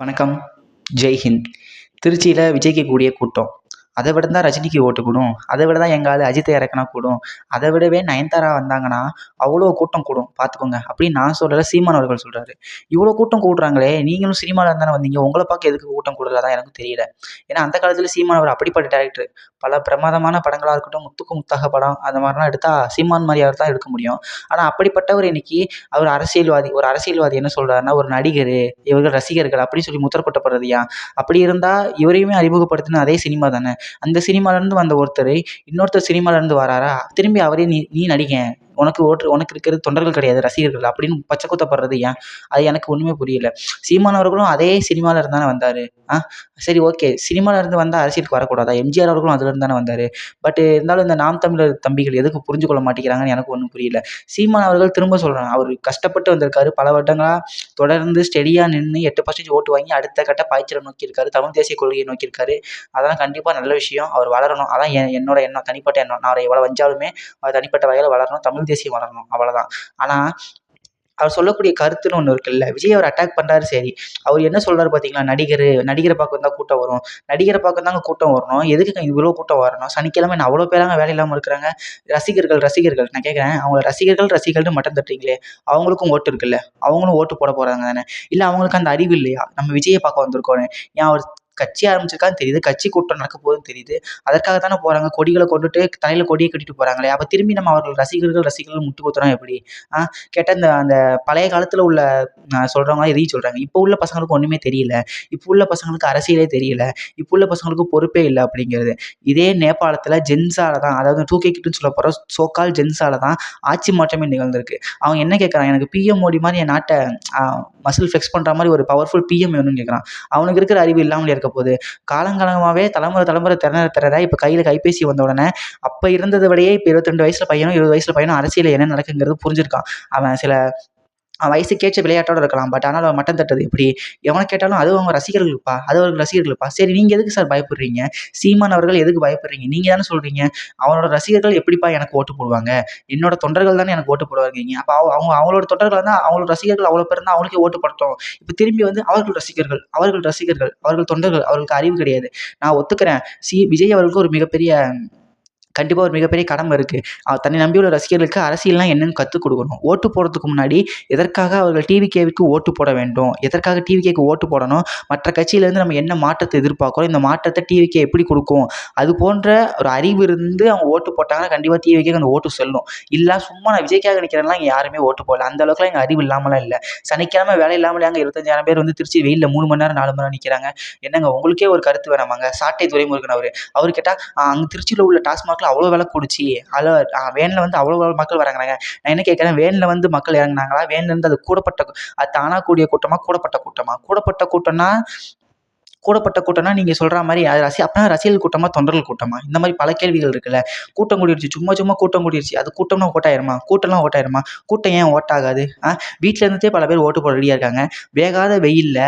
வணக்கம். ஜெய்ஹிந்த் திருச்சியில் விஜய்க்கு கூடிய கூட்டம். அதை விட தான் ரஜினிக்கு ஓட்டு கூடும். அதை விட தான் எங்காவது அஜித்தை இறக்கினா கூடும். அதை விடவே நயன்தாரா வந்தாங்கன்னா அவ்வளோ கூட்டம் கூடும். பார்த்துக்கோங்க. அப்படின்னு நான் சொல்கிற சீமான் அவர்கள் சொல்கிறாரு இவ்வளோ கூட்டம் கூடுறாங்களே நீங்களும் சினிமாவில் தானே வந்தீங்க. உங்களை பார்க்க எதுக்கு கூட்டம் கூடுறதா தான் எனக்கு தெரியல. ஏன்னா அந்த காலத்தில் சீமான் அவர் அப்படிப்பட்ட டேரக்டர் பல பிரமாதமான படங்களாக இருக்கட்டும் முத்துக்கு முத்தாக படம் அந்த மாதிரிலாம் எடுத்தால் சீமான் மாதிரியாக தான் எடுக்க முடியும். ஆனால் அப்படிப்பட்டவர் இன்னைக்கு அவர் அரசியல்வாதி ஒரு அரசியல்வாதி என்ன சொல்கிறாருன்னா ஒரு நடிகர் இவர்கள் ரசிகர்கள் அப்படின்னு சொல்லி முத்திரப்பட்டப்படுறது ஏன் அப்படி இருந்தால் இவரையுமே அறிமுகப்படுத்தின அதே சினிமா தானே? அந்த சினிமாலேருந்து வந்த ஒருத்தர் இன்னொருத்தர் சினிமாலேருந்து வராரா? திரும்பி அவரே நீ நீ நடிகன். உனக்கு ஓட்டு உனக்கு இருக்கிறது தொண்டர்கள் கிடையாது ரசிகர்கள். அப்படின்னு பச்சை குத்தப்படுறது ஏன்? அது எனக்கு ஒன்றுமே புரியல. சீமான் அவர்களும் அதே சினிமாவில் இருந்தானே வந்தார். ஆ? சரி ஓகே. சினிமாவில் இருந்து வந்தால் அரசியலுக்கு வரக்கூடாதா? எம்ஜிஆர் அவர்களும் அதில் இருந்தானே வந்தார். பட் இருந்தாலும் இந்த நாம் தமிழர் தம்பிகள் எதுக்கு புரிஞ்சு கொள்ள மாட்டேங்கிறாங்கன்னு எனக்கு ஒன்றும் புரியல. சீமான் அவர்கள் திரும்ப சொல்கிறாங்க அவர் கஷ்டப்பட்டு வந்திருக்காரு. பல வருடங்களாக தொடர்ந்து ஸ்டெடியாக நின்று எட்டு பர்சன்டேஜ் ஓட்டு வாங்கி அடுத்த கட்ட பாய்ச்சலை நோக்கியிருக்காரு. தமிழ் தேசிய கொள்கையை நோக்கியிருக்காரு. அதெல்லாம் கண்டிப்பாக நல்ல விஷயம். அவர் வளரணும். அதான் என்னோட எண்ணம். தனிப்பட்ட எண்ணம். நான் எவ்வளோ வஞ்சாலுமே அவர் தனிப்பட்ட வகையில் வளரணும். தமிழ் தேசியம் வளரணும் அவ்வளோதான் ஆனால் அவர் சொல்லக்கூடிய கருத்துன்னு ஒன்று இருக்குல்ல விஜய் அவர் அட்டாக் பண்ணுறாரு சரி. அவர் என்ன சொல்கிறாரு பார்த்தீங்களா நடிகர் நடிகரை பக்கம் தான் கூட்டம் வரும். நடிகரை பக்கம் தாங்க கூட்டம் வரணும். எதுக்கு இவ்வளோ கூட்டம் வரணும்? சனிக்கிழமை நான் அவ்வளோ பேராங்க வேலை இல்லாமல் இருக்கிறாங்க. ரசிகர்கள் ரசிகர்கள் நான் கேட்குறேன் அவங்கள ரசிகர்கள் ரசிகர்கள்னு மட்டும் தட்டுறீங்களே அவங்களுக்கும் ஓட்டு இருக்குல்ல? அவங்களும் ஓட்டு போட போகிறாங்க தானே? இல்லை அவங்களுக்கு அந்த அறிவு இல்லையா? நம்ம விஜயை பார்க்க வந்திருக்கோன்னு ஏன் அவர் கட்சி ஆரம்பிச்சிருக்கான்னு தெரியுது. கட்சி கூட்டம் நடக்க போகுதுன்னு தெரியுது. அதற்காக தானே போகிறாங்க கொடிகளை கொண்டுட்டு தலையில் கொடியை கட்டிட்டு போகிறாங்களே அப்போ திரும்பி நம்ம அவர்கள் ரசிகர்கள் ரசிகர்கள் முட்டு குத்துறோம் எப்படி? ஆ கேட்டால் இந்த அந்த பழைய காலத்தில் உள்ள சொல்கிறவங்க எதையும் சொல்கிறாங்க இப்போ உள்ள பசங்களுக்கு ஒன்றுமே தெரியல. இப்போ உள்ள பசங்களுக்கு அரசியலே தெரியல. இப்போ உள்ள பசங்களுக்கு பொறுப்பே இல்லை அப்படிங்கிறது. இதே நேபாளத்தில் ஜென்ஸால தான் அதாவது டூ கே கிட்டுன்னு சொல்ல போகிற சோக்கால் ஜென்ஸால தான் ஆட்சி மாற்றமே நிகழ்ந்திருக்கு. அவங்க என்ன கேட்குறாங்க எனக்கு பிஎம் மோடி மாதிரி என் நாட்டை மசில் ஃப்ளெக்ஸ் பண்ணுற மாதிரி ஒரு பவர்ஃபுல் பிஎம் வேணும்னு கேட்குறான் அவனுக்கு இருக்கிற அறிவு இல்லாமலே இருக்க போகுது. காலங்காலமாகவே தலைமுறை தலைமுறை திறன திறற இப்போ கையில் கைபேசி வந்த உடனே அப்போ இருந்ததை விடையே இப்போ இருபத்திரெண்டு வயசில் பையனும் இருபது வயசில் பையனும் அரசியலில் என்ன நடக்குங்கிறது புரிஞ்சிருக்கான். அவன் சில வயசுக்கேற்ற விளையாட்டோடு இருக்கலாம். பட் ஆனால் அவன் மட்டம் தட்டது எப்படி? எவனை கேட்டாலும் அது அவங்க ரசிகர்களுப்பா அது அவர்கள் ரசிகர்களுப்பா சரி நீங்கள் எதுக்கு சார் பயப்படுறீங்க? சீமான் அவர்கள் எதுக்கு பயப்படுறீங்க? நீங்கள் தானே சொல்கிறீங்க அவனோட ரசிகர்கள் எப்படிப்பா எனக்கு ஓட்டு போடுவாங்க? என்னோட தொண்டர்கள் தானே எனக்கு ஓட்டு போடுவாங்க அப்போ அவங்க அவங்களோட தொண்டர்கள் தான் அவங்களோட ரசிகர்கள் அவ்வளோ பேர் தான் அவங்களுக்கே ஓட்டு போட்டோம் இப்போ திரும்பி வந்து அவர்கள் ரசிகர்கள் அவர்கள் ரசிகர்கள் அவர்கள் தொண்டர்கள் அவர்களுக்கு அறிவு கிடையாது. நான் ஒத்துக்கிறேன். சி விஜய் அவர்களுக்கு ஒரு மிகப்பெரிய கண்டிப்பாக ஒரு மிகப்பெரிய கடமை இருக்குது தன்னை நம்பியுள்ள ரசிகர்களுக்கு அரசியல்லாம் என்னென்னு கற்றுக் கொடுக்கணும். ஓட்டு போடுறதுக்கு முன்னாடி எதற்காக அவர்கள் டிவிகேவிக்கு ஓட்டு போட வேண்டும்? எதற்காக டிவிகேக்கு ஓட்டு போடணும்? மற்ற கட்சியிலேருந்து நம்ம என்ன மாற்றத்தை எதிர்பார்க்குறோம்? இந்த மாற்றத்தை டிவிகே எப்படி கொடுக்கும்? அது போன்ற ஒரு அறிவு இருந்து அவங்க ஓட்டு போட்டாங்கன்னா கண்டிப்பாக டிவிகேக்கு அந்த ஓட்டு செல்லும். இல்லை சும்மா நான் விஜய்க்காக நிற்கிறேன்லாம் இங்கே யாருமே ஓட்டு போடல. அந்த அளவுக்குலாம் எங்கள் அறிவு இல்லாமலாம் இல்லை. சனிக்கிழமை வேலை இல்லாமல் அங்கே இருபத்தஞ்சாயிரம் பேர் வந்து திருச்சி வெயிலில் மூணு மணி நேரம் நாலு மணி நேரம் நிற்கிறாங்க என்னங்க உங்களுக்கே ஒரு கருத்து வேணாமாங்க? சாட்டை துறைமுருகன் அவர். அவர் கேட்டால் அங்கே திருச்சியில் உள்ள டாஸ்மாக் மக்கள் அவ்வளோ விலை கூடிச்சு. அதில் வேனில் வந்து அவ்வளோ மக்கள் வராங்கிறாங்க நான் என்ன கேட்குறேன்? வேனில் வந்து மக்கள் இறங்குனாங்களா? வேன்லேருந்து அது கூடப்பட்ட அது தானாக கூடிய கூட்டமாக கூடப்பட்ட கூட்டமாக கூடப்பட்ட கூட்டம்னா கூடப்பட்ட கூட்டம்னா நீங்கள் சொல்கிற மாதிரி அது ரசி அப்போனா ரசிகல் கூட்டமாக தொண்டர்கள் கூட்டமா? இந்த மாதிரி பல கேள்விகள் இருக்குல்ல. கூட்டம் கூடிடுச்சு சும்மா சும்மா கூட்டம் கூடிடுச்சு அது கூட்டம்னா ஓட்டாயிருமா கூட்டம்லாம் ஓட்டாயிருமா கூட்டம் ஏன் ஓட்டாகாது ஆ? வீட்டில் இருந்துட்டே பல பேர் ஓட்டு போட ரெடியாக இருக்காங்க. வேகாத வெயிலில்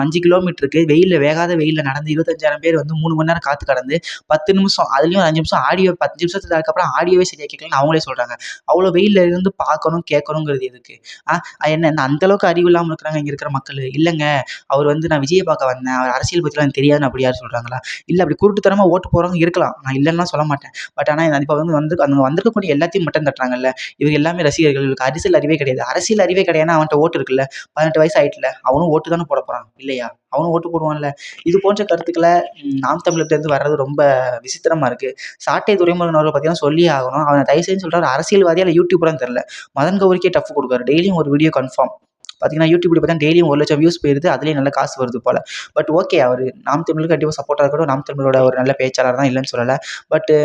அஞ்சு கிலோமீட்டருக்கு வெயிலில் வேகாத வெயிலில் நடந்து இருபத்தஞ்சாயிரம் பேர் வந்து மூணு மணி நேரம் காற்று கடந்து பத்து நிமிஷம் அதுலேயும் அஞ்சு நிமிஷம் ஆடியோ பத்து நிமிஷத்துக்கு அதுக்கப்புறம் ஆடியோவே சரியாக கேட்கலன்னு அவங்களே சொல்கிறாங்க அவ்வளோ வெயிலில் இருந்து பார்க்கணும் கேட்கணுங்கிறது எதுக்கு? ஆ என்ன அந்தளவுக்கு அறிவு இல்லாமல் இருக்கிறாங்க இங்கே இருக்கிற மக்கள்? இல்லைங்க. அவர் வந்து நான் விஜயை பார்க்க வந்தேன். அவர் அரசியல் பற்றிலாம் தெரியாதுன்னு அப்படி யார் சொல்கிறாங்களா இல்லை அப்படி குருட்டுத்தனமாக ஓட்டு போகிறவங்க இருக்கலாம். நான் இல்லைன்னா சொல்ல மாட்டேன். பட் ஆனால் இப்போ வந்து வந்து அங்கே வந்திருக்கக்கூடிய எல்லாத்தையும் மட்டும் தட்டுறாங்கல்ல. இவங்க எல்லாமே ரசிகர்கள். இவருக்கு அரசியல் அறிவே கிடையாது. அரசியல் அறிவே கிடையாது அவன்கிட்ட ஓட்டு இருக்குல்ல. பதினெட்டு வயசு ஆயிட்டுல. அவனும் ஓட்டு தானே போட போகிறான் இல்லையா? அவனும் ஓட்டு போடுவான்ல. இது போன்ற கருத்துக்களை நாம் தமிழர்லேருந்து வர்றது ரொம்ப விசித்திரமாக இருக்குது சாட்டை துறைமுருகன் அவர்கள் பார்த்தீங்கன்னா சொல்லி ஆகணும். அவனை தயவு செய்து சொல்கிறார் அரசியல்வாதியால் யூடியூபரான்னு தெரில மதன் கௌரிக்கே டஃப் கொடுக்குறாரு. டெய்லியும் ஒரு வீடியோ கன்ஃபார்ம் பார்த்தீங்கன்னா யூடியூப்ல பார்த்தா டெய்லியும் ஒரு லட்சம் வியூஸ் போயிருது. அதுலேயும் நல்ல காசு வருது போல். பட் ஓகே அவர் நாம் தமிழுக்கு கண்டிப்பாக சப்போர்ட்டாக இருக்கட்டும் நாம் தமிழோட ஒரு நல்ல பேச்சாளர் தான் இல்லைன்னு சொல்லலை. பட்டு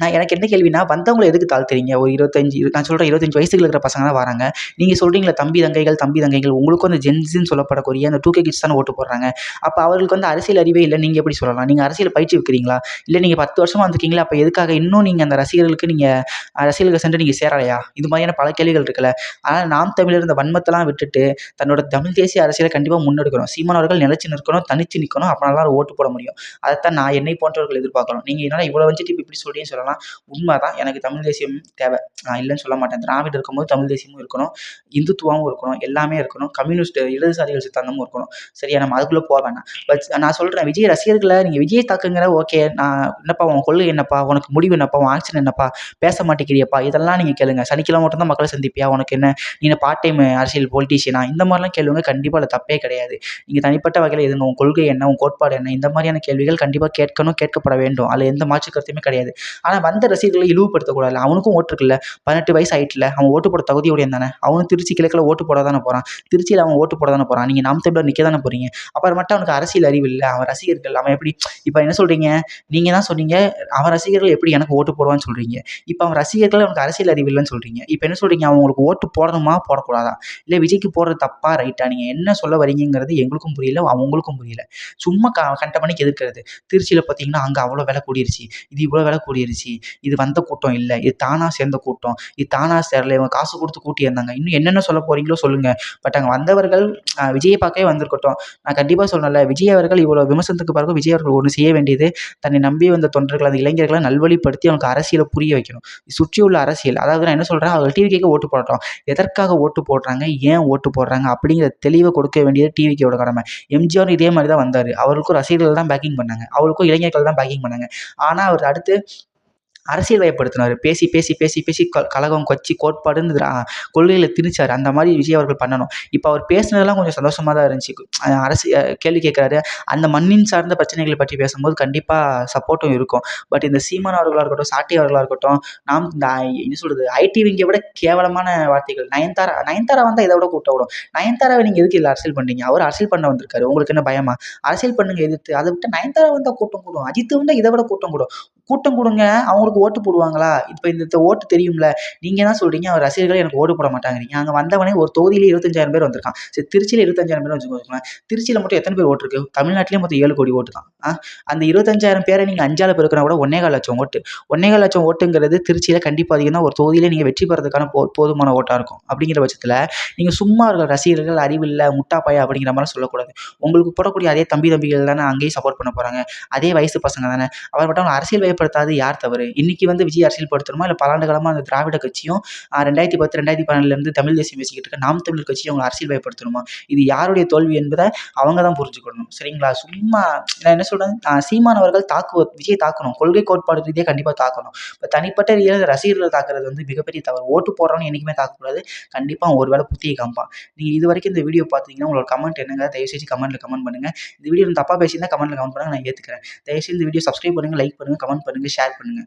நான் எனக்கு என்ன கேள்வினா வந்தவங்களை எதுக்கு தாழ்த்துறீங்க? ஒரு இருபத்தஞ்சி நான் சொல்கிறேன் இருபத்தஞ்சி வயசுக்கு இருக்கிற பசங்க தான் வராங்க. நீங்கள் சொல்கிறீங்களா தம்பி தங்கைகள் தம்பி தங்கைகள் உங்களுக்கும் அந்த ஜென்ஸுன்னு சொல்லப்படக்கூடிய அந்த டூ கே கிட்ஸ் தானே ஓட்டு போடுறாங்க. அப்போ அவர்களுக்கு வந்து அரசியல் அறிவே இல்லை நீங்கள் எப்படி சொல்லலாம்? நீங்கள் அரசியல் பயிற்சி வைக்கிறீங்களா? இல்லை நீங்கள் பத்து வருஷமாக வந்திருக்கீங்களா? அப்போ எதுக்காக இன்னும் நீங்கள் அந்த ரசிகர்களுக்கு நீங்கள் ரசிகர்கள் சென்று நீங்கள் சேரலையா? இது மாதிரியான பல கேள்விகள் இருக்குல்ல. ஆனால் நாம் தமிழர் இந்த வன்மத்தெல்லாம் விட்டுட்டு தன்னோட தமிழ் தேசிய அரசியலை கண்டிப்பாக முன்னெடுக்கணும். சீமானவர்கள் நிலச்சி நிற்கணும் தனிச்சு நிற்கணும் அப்போ ஓட்டு போட முடியும். அதைத்தான் நான் என்னை போன்றவர்கள் எதிர்பார்க்கணும். நீங்கள் என்னால் இவ்வளோ வச்சுட்டு இப்படி சொல்லியும் சொல்லலாம் சொல்லலாம். உண்மை தான் எனக்கு தமிழ் தேசியம் தேவை. நான் இல்லைன்னு சொல்ல மாட்டேன். திராவிடம் இருக்கும்போது தமிழ் தேசியமும் இருக்கணும். இந்துத்துவாவும் இருக்கணும். எல்லாமே இருக்கணும். கம்யூனிஸ்ட் இடதுசாரிகள் சித்தாந்தமும் இருக்கணும். சரியா? நம்ம அதுக்குள்ளே போக வேணாம். பட் நான் சொல்கிறேன் விஜய் ரசிகர்களை நீங்கள் விஜய் தாக்குங்கிற ஓகே நான் என்னப்பா உன் கொள்கை என்னப்பா? உனக்கு முடிவு என்னப்பா? உன் ஆக்ஷன் என்னப்பா? பேச மாட்டேங்கிறியப்பா? இதெல்லாம் நீங்கள் கேளுங்க. சனிக்கிழமை மட்டும் தான் மக்களை சந்திப்பியா? உனக்கு என்ன? நீ பார்ட் டைம் அரசியல் பொலிட்டீஷியனா இந்த மாதிரிலாம் கேளுங்க கண்டிப்பாக அதில் தப்பே கிடையாது. நீங்கள் தனிப்பட்ட வகையில் எதுங்க உன் கொள்கை என்ன உன் கோட்பாடு என்ன? இந்த மாதிரியான கேள்விகள் கண்டிப்பாக கேட்கணும் கேட்கப்பட வேண்டும். அதில் எந்த மாற்று கருத்துமே கிடையாது. ஆனால் வந்த ரசிகர்களை இழிவுபடுத்தக்கூடாது அவனுக்கும் ஓட்டு இருக்குல்ல. பதினெட்டு வயசு ஆயிட்டுல அவன் ஓட்டு போட தகுதியுடையன் தானே அவனும் திருச்சி கிழக்கில் ஓட்டு போட தானே போகிறான் திருச்சியில் அவன் ஓட்டு போட தானே போகிறான் நீங்கள் நாம் தமிழர் நிற்க தானே போகிறீங்க அப்புறம் மட்டும் அவனுக்கு அரசியல் அறிவு இல்லை. அவன் ரசிகர்கள் அவன் எப்படி இப்போ என்ன சொல்கிறீங்க நீங்கள் தான் சொன்னீங்க அவன் ரசிகர்கள் எப்படி எனக்கு ஓட்டு போடுவான்னு சொல்கிறீங்க இப்போ அவன் ரசிகர்கள் அவனுக்கு அரசியல் அறிவு இல்லைன்னு சொல்கிறீங்க இப்போ என்ன சொல்கிறீங்க அவன் உங்களுக்கு ஓட்டு போடணுமா? போடக்கூடாதா? இல்லை விஜய்க்கு போடுறது தப்பாக ரைட்டா? நீங்கள் என்ன சொல்ல வரீங்கிறது எங்களுக்கும் புரியல அவங்களுக்கும் புரியல. சும்மா க கண்ட மணிக்கு எதிர்க்கிறது. திருச்சியில் பார்த்தீங்கன்னா அங்கே அவ்வளோ விலை கூடிருச்சு. இது இவ்வளோ விலை கூடிருச்சு. இது வந்த கூட்டம் இல்லை இது தானாக சேர்ந்த கூட்டம் இது தானாக சேரல இவங்க காசு கொடுத்து கூட்டியிருந்தாங்க இன்னும் என்னென்ன சொல்ல போகிறீங்களோ சொல்லுங்கள் பட் அங்கே வந்தவர்கள் விஜயை பார்க்கவே வந்திருக்கட்டும். நான் கண்டிப்பாக சொல்லல விஜய் அவர்கள் இவ்வளோ விமர்சனத்துக்கு பிறகு விஜய் அவர்கள் ஒன்று செய்ய வேண்டியது தன்னை நம்பி வந்த தொண்டர்கள் அந்த இளைஞர்களை நல்வழிப்படுத்தி அவனுக்கு அரசியலை புரிய வைக்கணும். சுற்றியுள்ள அரசியல். அதாவது நான் என்ன சொல்கிறேன் அவர்கள் டிவிக்கே ஓட்டு போடட்டும். எதற்காக ஓட்டு போடுறாங்க? ஏன் ஓட்டு போடுறாங்க? அப்படிங்கிற தெளிவை கொடுக்க வேண்டியது டிவிக்கோட கடமை. எம்ஜிஆர் இதே மாதிரி தான் வந்தார். அவருக்கும் ரசிகர்கள் தான் பேக்கிங் பண்ணாங்க. அவருக்கும் இளைஞர்கள் தான் பேக்கிங் பண்ணாங்க. ஆனால் அவர் அடுத்து அரசியல் வயப்படுத்தினார் பேசி பேசி பேசி பேசி க கழகம் கட்சி கோட்பாடுன்னு கொள்கையில் திணிச்சார். அந்த மாதிரி விஜய் அவர்கள் பண்ணணும். இப்போ அவர் பேசினதெல்லாம் கொஞ்சம் சந்தோஷமாக தான் இருந்துச்சு. அரசு கேள்வி கேட்குறாரு அந்த மண்ணின் சார்ந்த பிரச்சனைகளை பற்றி பேசும்போது கண்டிப்பாக சப்போர்ட்டும் இருக்கும். பட் இந்த சீமான் அவர்களாக இருக்கட்டும் சாட்டி அவர்களாக இருக்கட்டும் நாம் இந்த என்ன சொல்கிறது ஐடி விங்கை விட கேவலமான வார்த்தைகள். நயன்தாரா நயன்தாரா வந்தால் இதை விட கூட்ட விடும். நயன்தாராவை நீங்கள் எதுக்கு இல்லை அரசியல் பண்ணுறீங்க அவர் அரசியல் பண்ண வந்திருக்காரு. உங்களுக்கு என்ன பயமா? அரசியல் பண்ணுங்க எதிர்த்து. அதை விட்டு நயன்தாரா வந்தால் கூட்டம் கூடும். அஜித் வந்தால் இதை விட கூட்டம் கூடும். கூட்டம் கொடுங்க. அவங்களுக்கு ஓட்டு போடுவாங்களா? இப்போ இந்த ஓட்டு தெரியும்ல. நீங்கள் தான் சொல்கிறீங்க அவர் ரசிகர்கள் எனக்கு ஓட்டு போட மாட்டாங்கிறீங்க. அங்கே வந்தவனே ஒரு தொகுதியில் இருபத்தஞ்சாயிரம் பேர் வந்திருக்கான். சரி திருச்சியில் இருபத்தஞ்சாயிரம் பேர் வச்சுக்கோங்க திருச்சியில் மட்டும் எத்தனை பேர் ஓட்டு இருக்குது தமிழ்நாட்டிலே மொத்தம் ஏழு கோடி ஓட்டு தான். அந்த இருபத்தஞ்சாயிரம் பேரை நீங்கள் அஞ்சால் பெருக்கினா கூட ஒன்னே கால் லட்சம் ஓட்டு. ஒன்னே கால் லட்சம் ஓட்டுங்கிறது திருச்சியில் கண்டிப்பாக அதிகம் ஒரு தொகுதியில் நீங்கள் வெற்றி பெறதுக்கான போ போதுமான ஓட்டாக இருக்கும். அப்படிங்கிற பட்சத்தில் நீங்கள் சும்மா இருக்கிற ரசிகர்கள் அறிவில்லை முட்டாப்பாயா அப்படிங்கிற மாதிரி சொல்லக்கூடாது. உங்களுக்கு போடக்கூடிய அதே தம்பி தம்பிகள் தானே அங்கேயும் சப்போர்ட் பண்ண போகிறாங்க அதே வயசு பசங்க தானே. அவர் மட்டும் அரசியல் வயப்படுத்தாது யார் தவறு? இன்றைக்கி வந்து விஜய் அரசியல் படுத்தணுமா? இல்லை பல காலமாக அந்த திராவிட கட்சியும் ரெண்டாயிரத்தி பத்து ரெண்டாயிரத்தி பன்னெண்டுலேருந்து தமிழ் தேசியம் பேசிக்கிட்டு இருக்க நாம் தமிழ் கட்சியும் அவங்க அரசியல் பயப்படுத்தணுமா இது யாருடைய தோல்வி என்பதை அவங்க தான் புரிஞ்சுக்கணும். சரிங்களா? சும்மா நான் என்ன சொல்கிறேன் சீமானவர்கள் தாக்குவ விஜய் தாக்கணும். கொள்கை கோட்பாடு ரீதியாக கண்டிப்பாக தாக்கணும். இப்போ தனிப்பட்ட ரீதியாக ரசிகர்கள் தாக்குறது வந்து மிகப்பெரிய தவறு. ஓட்டு போடுறவனு என்றைக்குமே தாக்கக்கூடாது. கண்டிப்பாக ஒரு வேளை புத்தியை காம்பான் நீங்கள் இது வரைக்கும் இந்த வீடியோ பார்த்தீங்கன்னா உங்களோட கமெண்ட் என்னங்க தயவுசெய்து கமெண்ட்டில் கமெண்ட் பண்ணுங்கள் இந்த வீடியோ தப்பாக பேசியிருந்தால் கமெண்ட்டில் கமெண்ட் பண்ணுங்கள் நான் ஏற்றுக்கிறேன் தயவுசெய்து இந்த வீடியோ சப்ஸ்கிரைப் பண்ணுங்கள் லைக் பண்ணுங்கள் கமெண்ட் பண்ணுங்கள் ஷேர் பண்ணுங்கள்